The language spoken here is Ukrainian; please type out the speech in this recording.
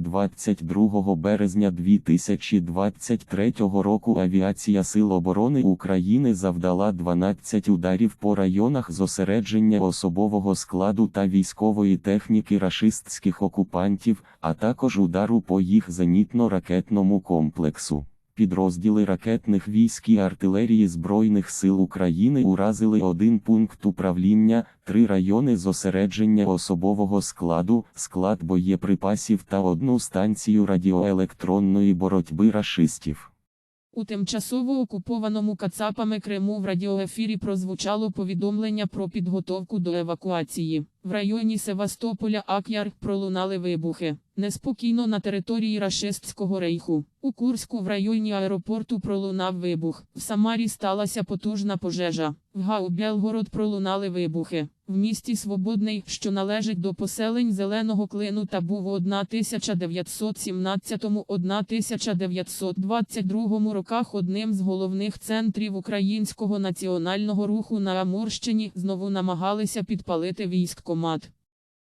22 березня 2023 року Авіація Сил оборони України завдала 12 ударів по районах зосередження особового складу та військової техніки рашистських окупантів, а також удару по їх зенітно-ракетному комплексу. Підрозділи ракетних військ і артилерії Збройних сил України уразили один пункт управління, три райони зосередження особового складу, склад боєприпасів та одну станцію радіоелектронної боротьби рашистів. У тимчасово окупованому Кацапами Криму в радіоефірі прозвучало повідомлення про підготовку до евакуації. В районі Севастополя Ак'яр пролунали вибухи. Неспокійно на території Рашистського рейху. У Курську в районі аеропорту пролунав вибух. В Самарі сталася потужна пожежа. В Гау Белгород пролунали вибухи. В місті Свободний, що належить до поселень Зеленого Клину та був у 1917-1922 роках одним з головних центрів українського національного руху на Амурщині, знову намагалися підпалити acomodado.